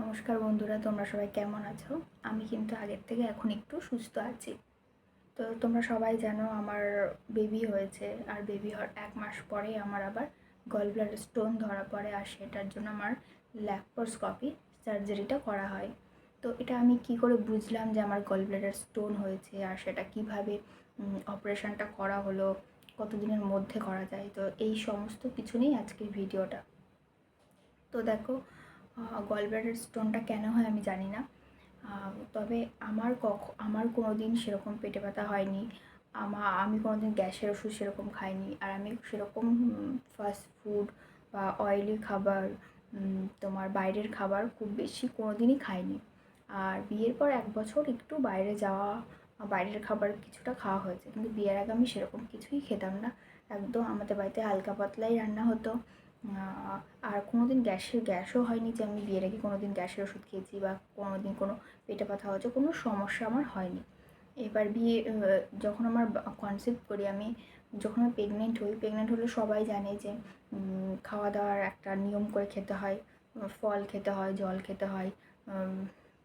নমস্কার বন্ধুরা, তোমরা সবাই কেমন আছো? আমি কিন্তু আগের থেকে এখন একটু সুস্থ আছি। তো তোমরা সবাই জানো আমার বেবি হয়েছে আর বেবি হওয়ার এক মাস পরে আমার আবার গল ব্লাডার স্টোন ধরা পড়ে আর সেটার জন্য আমার ল্যাপ্রোস্কপি সার্জারিটা করা হয়। তো এটা আমি কি করে বুঝলাম যে আমার গল ব্লাডার স্টোন হয়েছে আর সেটা কীভাবে অপারেশনটা করা হলো, কতদিনের মধ্যে করা যায়? তো এই সমস্ত কিছু নিয়েই আজকের ভিডিওটা তো দেখো গলব্লাডার স্টোনটা কেন হয় আমি জানি না। তবে আমার কখ, আমার কোনো দিন সেরকম পেটে ব্যথা হয়নি। আমা, আমি কোনো দিন গ্যাসের ওষুধ সেরকম খাইনি। আর আমি সেরকম ফাস্ট ফুড বা অয়েলি খাবার তোমার বাইরের খাবার খুব বেশি কোনো দিনই খাইনি। আর বিয়ের পর এক বছর একটু বাইরে যাওয়া, বাইরের খাবার কিছুটা খাওয়া হয়েছে। কিন্তু বিয়ের আগে আমি সেরকম কিছুই খেতাম না। একদম আমাদের বাড়িতে হালকা পাতলাই রান্না হতো। আর কোনো দিন গ্যাসের, গ্যাসও হয়নি যে আমি বিয়ের আগে কোনো দিন গ্যাসের ওষুধ খেয়েছি বা কোনো দিন কোনো পেটে ব্যথা হয়েছে, কোনো সমস্যা আমার হয়নি। এবার বিয়ে যখন আমার কনসেপ্ট করি আমি, যখন আমি প্রেগনেন্ট হই প্রেগনেন্ট হলে সবাই জানে যে খাওয়া দাওয়ার একটা নিয়ম করে খেতে হয়, ফল খেতে হয়, জল খেতে হয়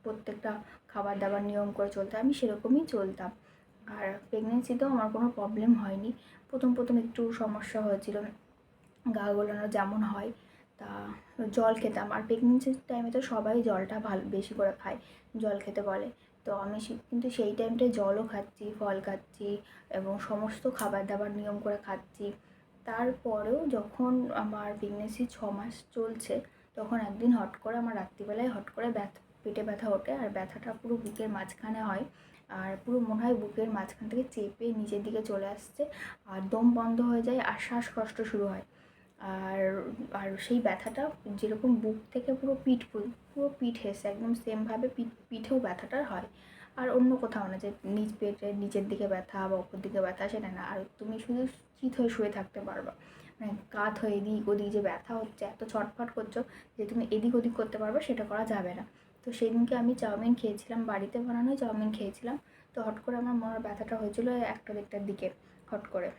প্রত্যেকটা খাবার দাবার নিয়ম করে চলতে। আমি সেরকমই চলতাম। আর প্রেগনেন্সিতেও আমার কোনো প্রবলেম হয়নি। প্রথম প্রথম একটু সমস্যা হয়েছিল। গা গোলানো যেমন হয়, তা জল খেতাম। আর প্রেগনেন্সির টাইমে তো সবাই জলটা ভালো, বেশি করে খায়, জল খেতে বলে। তো আমি কিন্তু সেই টাইমটায় জলও খাচ্ছি, ফল খাচ্ছি এবং সমস্ত খাবার দাবার নিয়ম করে খাচ্ছি। তারপরেও যখন আমার প্রেগনেন্সি ছ মাস চলছে, তখন একদিন হট করে আমার রাত্রিবেলায় হট করে ব্যথা, পেটে ব্যথা ওঠে আর ব্যথাটা পুরো বুকের মাঝখানে হয়। আর পুরো মনে হয় বুকের মাঝখান থেকে চেপে নিচের দিকে চলে আসছে, আর দম বন্ধ হয়ে যায় আর শ্বাসকষ্ট শুরু হয়। আর আর সেই ব্যথাটা যেরকম বুক থেকে পুরো পিঠ পুরো পিঠ হেসে একদম সেমভাবে পিঠ, পিঠেও ব্যথাটা হয়। আর অন্য কোথাও না যে নিচ পেটের নিচের দিকে ব্যথা বা ওপর দিকে ব্যথা সেটা না। আর তুমি শুধু চিত হয়ে শুয়ে থাকতে পারবা। মানে কাত হয়ে এদিক ওদিক যে ব্যথা হচ্ছে, এত ছটফট করছ যে তুমি এদিক ওদিক করতে পারবে সেটা করা যাবে না। তো সেদিনকে আমি চাউমিন খেয়েছিলাম, বাড়িতে বানানো চাউমিন খেয়েছিলাম। তো হট করে আমার মনের ব্যথাটা হয়েছিল একটা দিকটার দিকে, হট করে।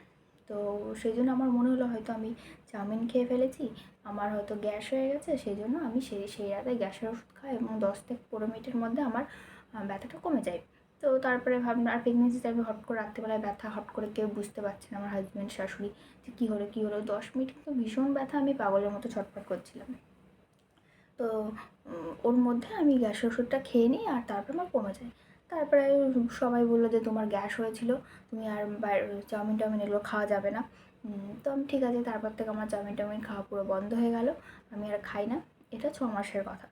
তো সেই জন্য আমার মনে হলো হয়তো আমি চাউমিন খেয়ে ফেলেছি, আমার হয়তো গ্যাস হয়ে গেছে সেই জন্য আমি সেই সেই রাতে গ্যাসের ওষুধ খাই এবং দশ থেকে পনেরো মিনিটের মধ্যে আমার ব্যথাটা কমে যায়। তো তারপরে ভাবনা আর প্রেগনেন্সিতে আমি হট করে রাত্রিবেলায় ব্যথা হট করে কেউ বুঝতে পারছে না আমার হাজব্যান্ড শাশুড়ি যে কী হলো কী হলো, দশ মিনিট কিন্তু ভীষণ ব্যথা আমি পাগলের মতো ছটফট করছিলাম। তো ওর মধ্যে আমি গ্যাসের ওষুধটা খেয়ে নিই আর তারপরে আমার কমে যায়। তারপরে সবাই বলল যে তোমার গ্যাস হয়েছিল, তুমি আর চাউমিন টাউমিন এগুলো খাওয়া যাবে না। তো আমি ঠিক আছে, তারপর থেকে আমার চাউমিন টাউমিন খাওয়া পুরো বন্ধ হয়ে গেল, আমি আর খাই না। এটা ছ মাসের কথা।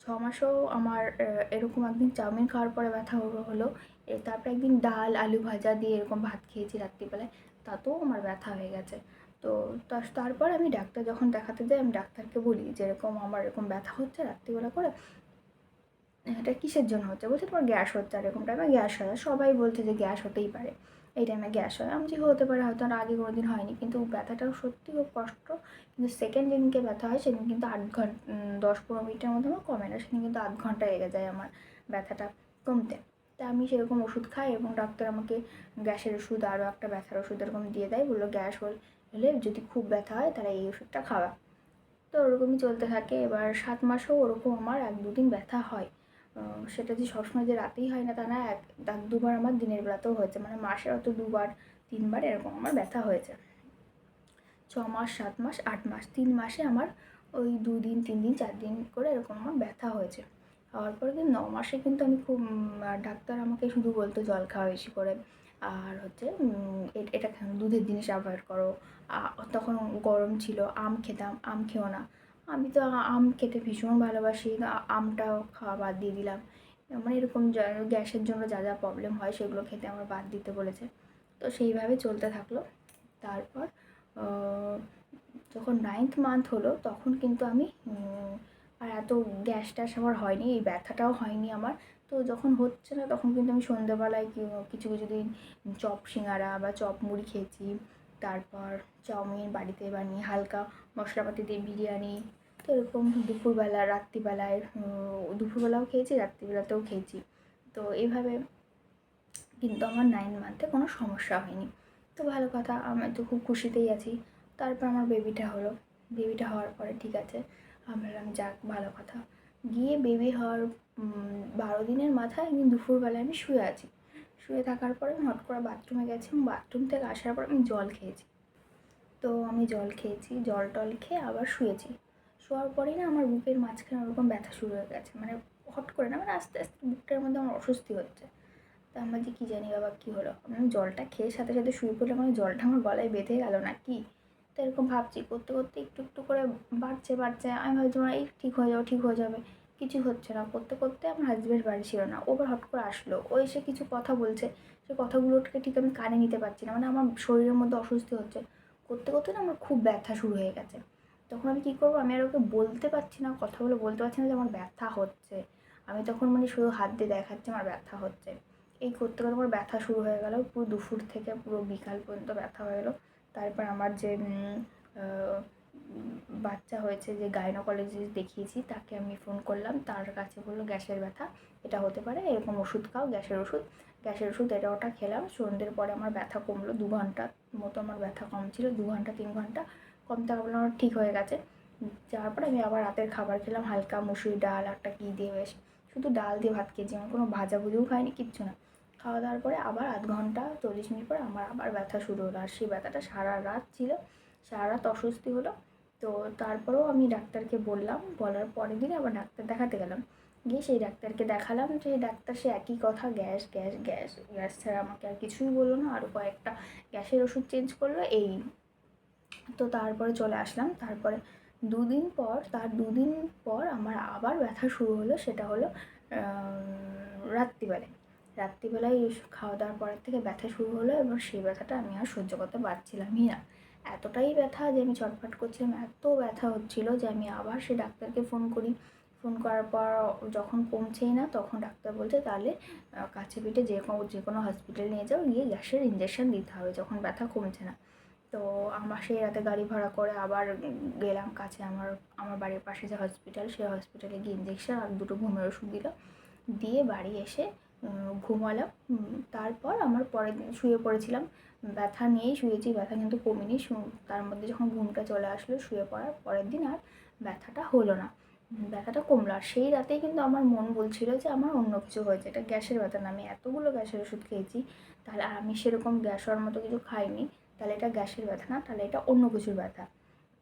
ছ মাসেও আমার এরকম একদিন চাউমিন খাওয়ার পরে ব্যথা হলো তারপরে একদিন ডাল, আলু ভাজা দিয়ে এরকম ভাত খেয়েছি রাত্রিবেলায়, তাতেও আমার ব্যথা হয়ে গেছে। তো তার- তারপর আমি ডাক্তার যখন দেখাতে যাই, আমি ডাক্তারকে বলি যে এরকম, আমার এরকম ব্যথা হচ্ছে রাত্রিবেলা করে এটা কিসের জন্য হচ্ছে? বলছে তোমার গ্যাস হচ্ছে আর এরকম টাইমে গ্যাস হয়, সবাই বলছে যে গ্যাস হতেই পারে। এই টাইমে গ্যাস হয়। আমি যে হতে পারে, হয়তো আর আগে কোনো দিন হয়নি। কিন্তু ব্যথাটাও সত্যি খুব কষ্ট। কিন্তু সেকেন্ড যেদিনকে ব্যথা হয়, সেদিন কিন্তু আট ঘণ্টা দশ পনেরো মিনিটের মধ্যে আমার কমে না। সেদিন কিন্তু আধ ঘণ্টা লেগে যায় আমার ব্যথাটা কমতে। তা আমি সেরকম ওষুধ খাই এবং ডাক্তার আমাকে গ্যাসের ওষুধ আরও একটা ব্যথার ওষুধ এরকম দিয়ে দেয়। বলল গ্যাস হল যদি খুব ব্যথা হয় তাহলে এই ওষুধটা খাওয়া। তো ওরকমই চলতে থাকে। এবার সাত মাসেও ওরকম আমার এক দুদিন ব্যথা হয়। সেটা যে সবসময় যে রাতেই হয় না তা না, এক দুবার আমার দিনের বেলাতেও হয়েছে। মানে মাসে অত দুবার, তিনবার এরকম আমার ব্যথা হয়েছে। ছ মাস, সাত মাস, আট মাস, তিন মাসে আমার ওই দুদিন তিন দিন, চার দিন করে এরকম আমার ব্যথা হয়েছে। হওয়ার পরে দিন ন মাসে কিন্তু আমি খুব ডাক্তার আমাকে শুধু বলতো জল খাওয়া বেশি করে। আর হচ্ছে এটা দুধের জিনিস অ্যাভয়েড করো। তখন গরম ছিল, আম খেতাম, আম খেও না। আমি তো আম খেতে ভীষণ ভালোবাসি আমটাও খাওয়া বাদ দিয়ে দিলাম। মানে এরকম গ্যাসের জন্য যা যা প্রবলেম হয় সেগুলো খেতে আমার বাদ দিতে বলেছে। তো সেইভাবে চলতে থাকল। তারপর যখন নাইন্থ মান্থ হলো, তখন কিন্তু আমি আর এত গ্যাস ট্যাস আমার হয়নি, এই ব্যথাটাও হয়নি আমার। তো যখন হচ্ছে না, তখন কিন্তু আমি সন্ধ্যেবেলায় কিছু কিছু দিন চপ সিঙ্গারা বা চপ মুড়ি খেয়েছি। তারপর চাউমিন বাড়িতে বানিয়ে হালকা মশলাপাতি দিয়ে বিরিয়ানি, তো এরকম দুপুরবেলা, রাত্রিবেলায় দুপুরবেলাও খেয়েছি, রাত্রিবেলাতেও খেয়েছি। তো এইভাবে কিন্তু আমার নাইন মান্থে কোনো সমস্যা হয়নি। তো ভালো কথা, আমি তো খুব খুশিতেই আছি। তারপর আমার বেবিটা হলো। বেবিটা হওয়ার পরে ঠিক আছে, আমি যাক, ভালো কথা। গিয়ে বেবি হওয়ার বারো দিনের মাথায় একদিন দুপুরবেলায় আমি শুয়ে আছি। শুয়ে থাকার পরে আমি হট করে বাথরুমে গেছি এবং বাথরুম থেকে আসার পর আমি জল খেয়েছি। তো আমি জল খেয়েছি, জল টল খেয়ে আবার শুয়েছি। শোয়ার পরেই না আমার বুকের মাঝখানে ওরকম ব্যথা শুরু হয়ে গেছে। মানে হট করে না মানে আস্তে আস্তে বুকটার মধ্যে আমার অস্বস্তি হচ্ছে। তা আমার যে কী জানি বাবা, কী হলো? আমি জলটা খেয়ে সাথে সাথে শুয়ে পড়লাম মানে জলটা আমার গলায় বেঁধে গেল না কি? তো এরকম ভাবছি, করতে করতে একটু একটু করে বাড়ছে বাড়ছে। আমি ভাবছি আমার এই ঠিক হয়ে যাবে, ঠিক হয়ে যাবে। কিছু হচ্ছে না। করতে করতে আমার হাজব্যান্ড বাড়ি ছিল না। ওবার হট করে আসলো। ও এসে কিছু কথা বলছে। সে কথাগুলোকে ঠিক আমি কানে নিতে পারছি না। মানে আমার শরীরের মধ্যে অস্বস্তি হচ্ছে। করতে করতে না আমার খুব ব্যথা শুরু হয়ে গেছে। তখন আমি কী করব? আমি আর ওকে বলতে পারছি না, কথা বলে বলতে পারছি না যে আমার ব্যথা হচ্ছে। আমি তখন মানে শুধু হাত দিয়ে দেখাচ্ছি আমার ব্যথা হচ্ছে। এই করতে করতে আমার ব্যথা শুরু হয়ে গেল। পুরো দুপুর থেকে পুরো বিকাল পর্যন্ত ব্যথা হয়ে গেলো। তারপর আমার যে বাচ্চা হয়েছে যে গাইনোকলজি দেখিয়েছি, তাকে আমি ফোন করলাম। তার কাছে বলল, গ্যাসের ব্যথা, এটা হতে পারে, এরকম ওষুধ খাও, গ্যাসের ওষুধ। গ্যাসের ওষুধ, এটা ওটা খেলাম। সন্ধ্যের পরে আমার ব্যথা কমলো দু ঘণ্টা মতো, আমার ব্যথা কম ছিল, দু ঘণ্টা, তিন ঘণ্টা। কম থাকা বলে আমার ঠিক হয়ে গেছে। যাওয়ার পরে আমি আবার রাতের খাবার খেলাম, হালকা মুসুরি ডাল, একটা কী দিয়ে বেশ। শুধু ডাল দিয়ে ভাত খেয়েছি আমি কোনো ভাজা ভুজিও খাইনি, কিচ্ছু না। খাওয়া দাওয়ার পরে আবার আধ ঘণ্টা, চল্লিশ মিনিট পরে আমার আবার ব্যথা শুরু হলো। আর সেই ব্যথাটা সারা রাত ছিল, সারা রাত অস্বস্তি হলো। তো তারপরেও আমি ডাক্তারকে বললাম, বলার পরের দিন আবার ডাক্তার দেখাতে গেলাম। গিয়ে সেই ডাক্তারকে দেখালাম যে ডাক্তার সে একই কথা, গ্যাস গ্যাস গ্যাস গ্যাস ছাড়া আমাকে আর কিছুই বলল না। আরও কয়েকটা গ্যাসের ওষুধ চেঞ্জ করল, এই। তো তারপরে চলে আসলাম। তারপরে দুদিন পর, তার দুদিন পর আমার আবার ব্যথা শুরু হলো, সেটা হলো রাত্রিবেলায়। রাত্রিবেলায় খাওয়া দাওয়ার পরের থেকে ব্যথা শুরু হলো এবং সেই ব্যথাটা আমি আর সহ্য করতে পারছিলামই না। এতটাই ব্যথা যে আমি ছটফট করছিলাম, এত ব্যথা হচ্ছিল যে আমি আবার সে ডাক্তারকে ফোন করি। ফোন করার পর যখন কমছেই না, তখন ডাক্তার বলছে, তাহলে কাছে পিঠে যে কোনো যে কোনো হসপিটাল নিয়ে যাও, গিয়ে গ্যাসের ইঞ্জেকশন দিতে হবে, যখন ব্যথা কমছে না। তো আমার সেই রাতে গাড়ি ভাড়া করে আবার গেলাম কাছে আমার আমার বাড়ির পাশে যে হসপিটাল সেই হসপিটালে গিয়ে ইঞ্জেকশন আর দুটো ঘুমের ওষুধ দিল। দিয়ে বাড়ি এসে ঘুমালাম। তারপর আমার পরের দিন শুয়ে পড়েছিলাম। ব্যথা নিয়েই শুয়েছি, ব্যথা কিন্তু কমেনি। তার মধ্যে যখন ঘুমটা চলে আসলো, শুয়ে পড়ার পরের দিন আর ব্যথাটা হলো না। ব্যথাটা কমলো। আর সেই রাতেই কিন্তু আমার মন বলছিল যে, আমার অন্য কিছু হয়েছে। এটা গ্যাসের ব্যথা না। আমি এতগুলো গ্যাসের ওষুধ খেয়েছি। তাহলে আমি সেরকম গ্যাস হওয়ার মতো কিছু খাইনি। তাহলে এটা গ্যাসের ব্যথা না। তাহলে এটা অন্য কিছুর ব্যথা।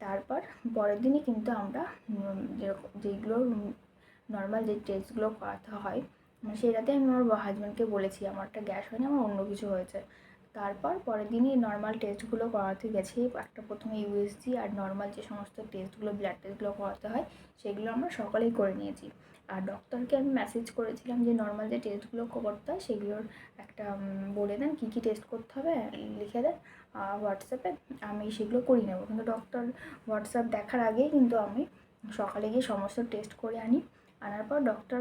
তারপর পরের দিনই কিন্তু আমরা যেরকম যেগুলো নর্মাল যে টেস্টগুলো করাতে হয় মানে সেই রাতে আমি আমার হাজব্যান্ডকে বলেছি, আমার একটা গ্যাস হয়নি, আমার অন্য কিছু হয়েছে। তারপর পরের দিনই নর্মাল টেস্টগুলো করাতে গেছি। একটা প্রথমে ইউএসজি আর নর্মাল যে সমস্ত টেস্টগুলো ব্লাড টেস্টগুলো করাতে হয়, সেগুলো আমরা সকালেই করে নিয়েছি। আর ডক্টরকে আমি মেসেজ করেছিলাম যে নর্মাল যে টেস্টগুলো করতে হয়, সেগুলোর একটা বলে দেন কী কী টেস্ট করতে হবে, লিখে দেন হোয়াটসঅ্যাপে আমি সেগুলো করিয়ে নেব। কিন্তু ডক্টর হোয়াটসঅ্যাপ দেখার আগেই কিন্তু আমি সকালে গিয়ে সমস্ত টেস্ট করে আনি। আনার পর ডক্টর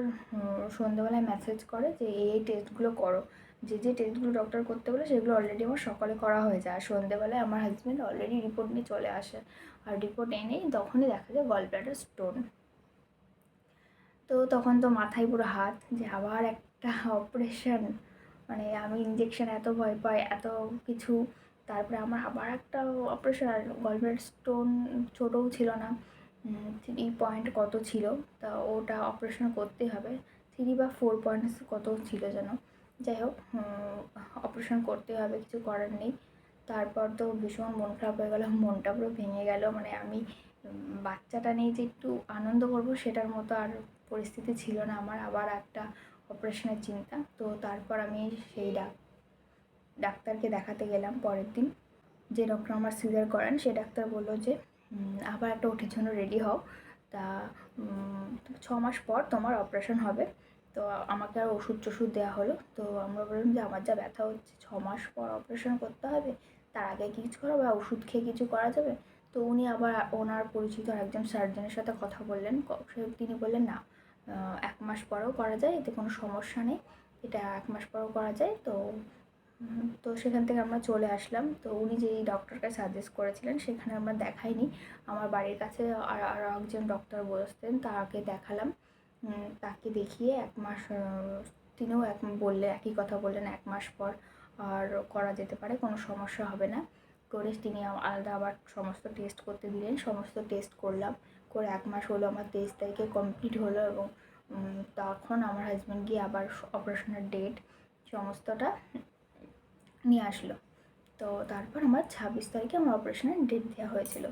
সন্ধ্যেবেলায় মেসেজ করে যে এই এই টেস্টগুলো করো। যে যে টেস্টগুলো ডক্টর করতে বলে সেগুলো অলরেডি আমার সকালে করা হয়ে যায়। আর সন্ধ্যেবেলায় আমার হাজব্যান্ড অলরেডি রিপোর্ট নিয়ে চলে আসে। আর রিপোর্ট এনেই তখনই দেখা যায় গল স্টোন তো তখন তো মাথায় পুরো হাত যে, আবার একটা অপারেশন মানে আমি ইঞ্জেকশন এত ভয় পাই, এত কিছু। তারপরে আমার আবার একটা অপারেশন আর গলব্লাড স্টোন ছোটোও ছিল না। থ্রি পয়েন্ট কত ছিল? তা ওটা অপারেশন করতে হবে। থ্রি বা ফোর পয়েন্ট কত ছিল যেন? যাই হোক অপারেশন করতে হবে, কিছু করার নেই। তারপর তো ভীষণ মন খারাপ হয়ে গেল, মনটা পুরো ভেঙে গেল। মানে আমি বাচ্চাটা নিয়ে যে একটু আনন্দ করব, সেটার মতো আর পরিস্থিতি ছিল না। আমার আবার একটা অপারেশনের চিন্তা। তো তারপর আমি সেই ডাক, ডাক্তারকে দেখাতে গেলাম পরের দিন। যে ডক্টর আমার সিজার করেন, সে ডাক্তার বলল যে আবার একটা ওটির জন্য রেডি হও। তা ছ মাস পর তোমার অপারেশন হবে। তো আমাকে আর ওষুধ টষুধ দেওয়া হলো। তো আমরা বললাম যে আমার যা ব্যথা হচ্ছে, ছ মাস পর অপারেশন করতে হবে, তার আগে কিছু করা বা ওষুধ খেয়ে কিছু করা যাবে? তো উনি আবার ওনার পরিচিত একজন সার্জনের সাথে কথা বললেন। তিনি বললেন, না এক মাস পরেও করা যায়, এতে কোনো সমস্যা নেই। এটা এক মাস পরেও করা যায়। তো তো সেখান থেকে আমরা চলে আসলাম। তো উনি যেই ডক্টরকে সাজেস্ট করেছিলেন, সেখানে আমরা দেখাইনি। আমার বাড়ির কাছে আর একজন ডক্টর বসতেন, তাকে দেখালাম। তাকে দেখিয়ে এক মাস তিনিও এক বললে, একই কথা বললেন এক মাস পর আর করা যেতে পারে, কোনো সমস্যা হবে না। করে তিনি আলাদা আবার সমস্ত টেস্ট করতে দিলেন, সমস্ত টেস্ট করলাম। করে এক মাস হলো আমার তেইশ তারিখে কমপ্লিট হলো এবং তখন আমার হাজব্যান্ড গিয়ে আবার অপারেশনের ডেট সমস্তটা নিয়ে আসলো। তো তারপর আমার ছাব্বিশ তারিখে আমার অপারেশনের ডেট দেওয়া হয়েছিল।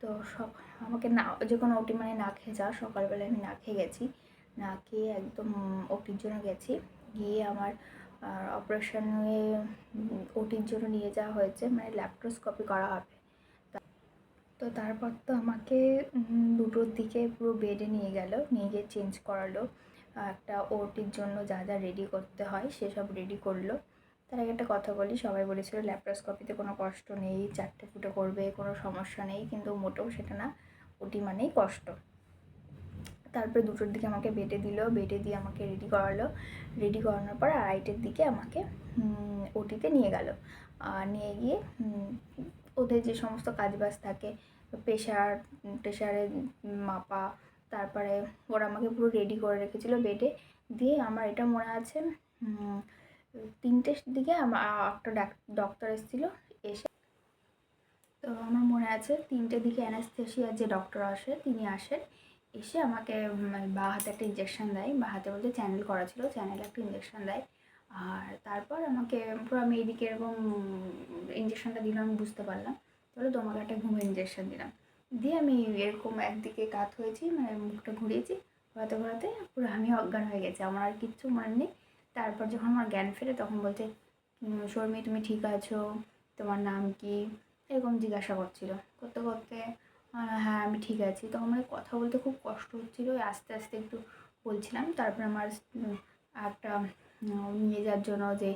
তো সব, আমাকে না, যে কোনো ওটি মানে না খেয়ে যাওয়া, সকালবেলায় আমি না খেয়ে গেছি। না খেয়ে একদম ওটির জন্য গেছি। গিয়ে আমার অপারেশনে ওটির জন্য নিয়ে যাওয়া হয়েছে। মানে ল্যাপ্টোস্কপি করা হবে। তা- তারপর তো আমাকে দুটোর দিকে পুরো বেডে নিয়ে গেল। নিয়ে গিয়ে চেঞ্জ করালো। একটা ওটির জন্য যা যা রেডি করতে হয় সেসব রেডি করল। তার আগে একটা কথা বলি, সবাই বলেছিল ল্যাপ্টোস্কপিতে কোনো কষ্ট নেই, চারটে ফুটো করবে, কোনো সমস্যা নেই। কিন্তু মোটেও সেটা না, ওটি মানেই কষ্ট। তারপরে দুটোর দিকে আমাকে বেডে দিল বেডে দিয়ে আমাকে রেডি করালো। রেডি করানোর পর আড়াইটের দিকে আমাকে ওটিতে নিয়ে গেল। আর নিয়ে গিয়ে ওদের যে সমস্ত কাজবাজ থাকে প্রেশার প্রেশারে মাপা, তারপরে ওরা আমাকে পুরো রেডি করে রেখেছিল বেডে। দিয়ে আমার এটা মনে আছে তিনটের দিকে আমার একটা ডক্টর এসেছিল, এসে তো আমার মনে আছে তিনটের দিকে অ্যানাস্থেশিয়ার যে ডক্টর আসে, তিনি আসেন। এসে আমাকে উম, বা হাতে একটা ইঞ্জেকশন দেয় বা হাতে বলতে চ্যানেল করা ছিল চ্যানেলে একটা ইঞ্জেকশন দেয়। আর তারপর আমাকে পুরো আমি এদিকে এরকম ইঞ্জেকশনটা দিলাম বুঝতে পারলাম। তাহলে তোমাকে একটা ঘুমের ইঞ্জেকশন দিলাম। দিয়ে আমি এরকম একদিকে কাত হয়েছি মানে মুখটা ঘুরিয়েছি। ঘোরাতে ঘোরাতে পুরো আমি অজ্ঞান হয়ে গেছি আমার আর কিচ্ছু মনে নেই। তারপর যখন আমার জ্ঞান ফেরে তখন বলছে শর্মি তুমি ঠিক আছো? তোমার নাম কি? এরকম জিজ্ঞাসা করছিল। করতে করতে হ্যাঁ আমি ঠিক আছি। তখন মানে কথা বলতে খুব কষ্ট হচ্ছিল আস্তে আস্তে একটু বলছিলাম। তারপর আমার একটা নিয়ে যাওয়ার জন্য যে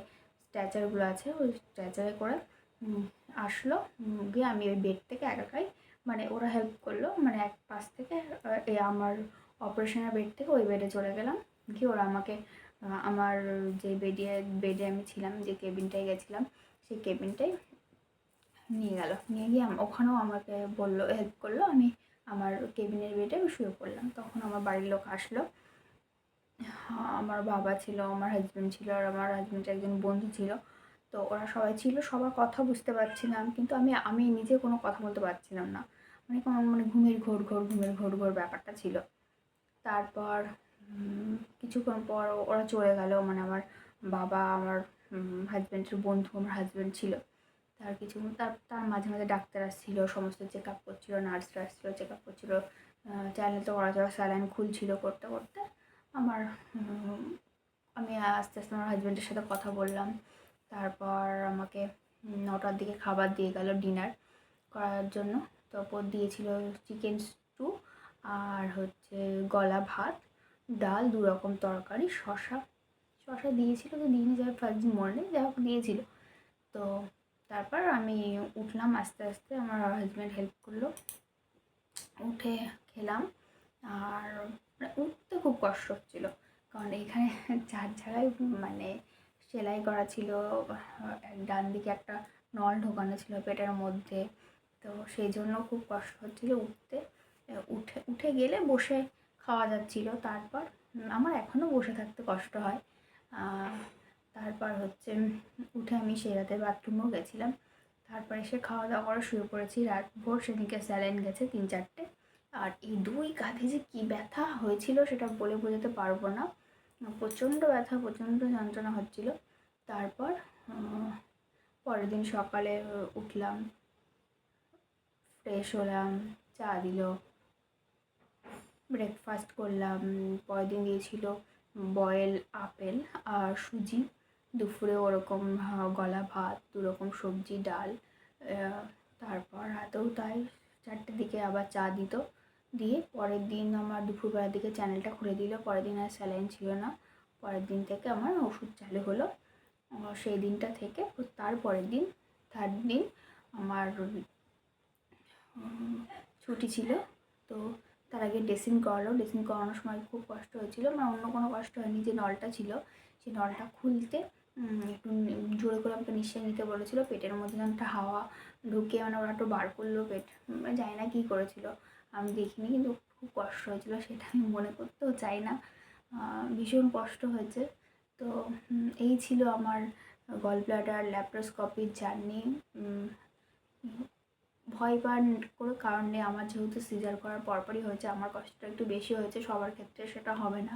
স্ট্যাচারগুলো আছে, ওই স্ট্যাচারে করে আসলো। গিয়ে আমি ওই বেড থেকে একাকাই মানে ওরা হেল্প করল মানে এক পাশ থেকে, এ, আমার অপারেশনের বেড থেকে ওই বেডে চলে গেলাম। গিয়ে ওরা আমাকে আমার যে বেডে বেডে আমি ছিলাম, যে কেবিনটায় গেছিলাম, সেই কেবিনটাই নিয়ে গেল। নিয়ে গিয়ে ওখানেও আমাকে বলল হেল্প করল। আমি আমার কেবিনের বেডে শুয়ে পড়লাম। তখন আমার বাড়ির লোক আসলো। আমার বাবা ছিল, আমার হাজব্যান্ড ছিল, আর আমার হাজব্যান্ডের একজন বন্ধু ছিল। তো ওরা সবাই ছিল, সবার কথা বুঝতে পারছিলাম, কিন্তু আমি আমি নিজে কোনো কথা বলতে পারছিলাম না। মানে কেমন মানে ঘুমের ঘোর ঘোর, ঘুমের ঘোর ঘোর ব্যাপারটা ছিল। তারপর কিছুক্ষণ পর ওরা চলে গেল। মানে আমার বাবা, আমার হাজব্যান্ডের বন্ধু, আমার হাজব্যান্ড ছিল। তার কিছু তার তার মাঝে মাঝে ডাক্তার আসছিল, সমস্ত চেক আপ করছিল, নার্সরা আসছিল চেক আপ করছিল চ্যানেল তো যাওয়া স্যালাইন খুলছিল করতে করতে আমার আমি আস্তে আস্তে আমার হাজব্যান্ডের সাথে কথা বললাম। তারপর আমাকে নটার দিকে খাবার দিয়ে গেল ডিনার করার জন্য। তারপর দিয়েছিল চিকেন স্টু আর হচ্ছে গলা ভাত, ডাল, দু রকম তরকারি শশা শশা দিয়েছিল তো দিনে যাবে ফার্স্ট নেই যাই হোক, দিয়েছিল। তো তারপর আমি উঠলাম আস্তে আস্তে, আমার হাজব্যান্ড হেল্প করল। উঠে খেলাম, আর মানে উঠতে খুব কষ্ট হচ্ছিল। কারণ এখানে চার জায়গায় মানে সেলাই করা ছিল, ডান দিকে একটা নল ঢোকানো ছিল পেটের মধ্যে, তো সেই জন্য খুব কষ্ট হচ্ছিল উঠতে। উঠে উঠে গেলে বসে খাওয়া যাচ্ছিল, তারপর আমার এখনও বসে থাকতে কষ্ট হয়। তারপর হচ্ছে উঠে আমি সেই রাতে বাথরুমও গেছিলাম। তারপর এসে খাওয়া দাওয়া করা শুরু করেছি। রাত ভোর সেদিকে স্যালাইন গেছে তিন চারটে। আর এই দুই কাঁধে যে কী ব্যথা হয়েছিল সেটা বলে বোঝাতে পারব না। প্রচণ্ড ব্যথা, প্রচণ্ড যন্ত্রণা হচ্ছিল। তারপর পরের দিন সকালে উঠলাম ফ্রেশ হলাম, চা দিল ব্রেকফাস্ট করলাম, পরের দিন দিয়েছিল বয়েল আপেল আর সুজি। দুপুরে ওরকম গলা ভাত দু রকম সবজি, ডাল তারপর রাতেও তাই চারটের দিকে আবার চা দিত। দিয়ে পরের দিন আমার দুপুরবেলার দিকে চ্যানেলটা খুলে দিল। পরের দিন আর স্যালাইন ছিল না। পরের দিন থেকে আমার ওষুধ চালু হলো। সেই দিনটা থেকে তার পরের দিন থার্ড দিন আমার ছুটি ছিল। তো তার আগে ড্রেসিং করালো। ড্রেসিং করানোর সময় খুব কষ্ট হয়েছিল। মানে অন্য কোনো কষ্ট হয়নি। যে নলটা ছিল সেই নলটা খুলতে একটু জোরে করে আমাকে নিঃশ্বাস নিতে বলেছিল। পেটের মধ্যে একটা হাওয়া ঢুকে মানে ওরা একটু বার করল পেট। মানে জানি না কী করেছিল, আমি দেখিনি কিন্তু খুব কষ্ট হয়েছিল, সেটা আমি মনে করতেও চাই না। ভীষণ কষ্ট হয়েছে। তো এই ছিল আমার গল ব্লাডার ল্যাপ্রোস্কপির জার্নি ভয় পাওয়ার কোনো কারণ আমার যেহেতু সিজার করার পরপরই হয়েছে, আমার কষ্টটা একটু বেশি হয়েছে, সবার ক্ষেত্রে সেটা হবে না।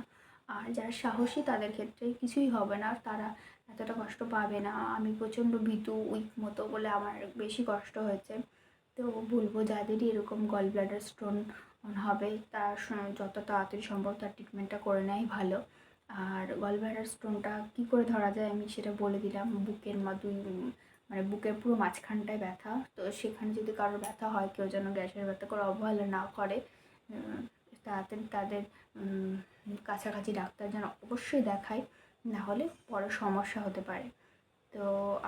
আর যারা সাহসী তাদের ক্ষেত্রে কিছুই হবে না। তারা এতটা কষ্ট পাবে না। আমি প্রচণ্ড ভীতু উইক মতো বলে আমার বেশি কষ্ট হয়েছে। তো বলব যাদেরই এরকম গল ব্লাডার স্টোন হবে, তার যত তাড়াতাড়ি সম্ভব তার ট্রিটমেন্টটা করে নেয় ভালো। আর গল ব্লাডার স্টোনটা কী করে ধরা যায় আমি সেটা বলে দিলাম। বুকের দুই মানে বুকের পুরো মাঝখানটায় ব্যথা। তো সেখানে যদি কারোর ব্যথা হয়, কেউ যেন গ্যাসের ব্যথা করে অবহেলা না করে তাড়াতাড়ি তাদের কাছাকাছি ডাক্তার যেন অবশ্যই দেখায়। না হলে বড় সমস্যা হতে পারে। তো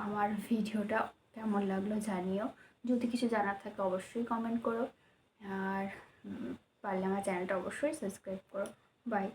আমার ভিডিওটা কেমন লাগল জানিও। যদি কিছু জানার থাকে অবশ্যই কমেন্ট করো। আর পারলে আমার চ্যানেলটা অবশ্যই সাবস্ক্রাইব করো। বাই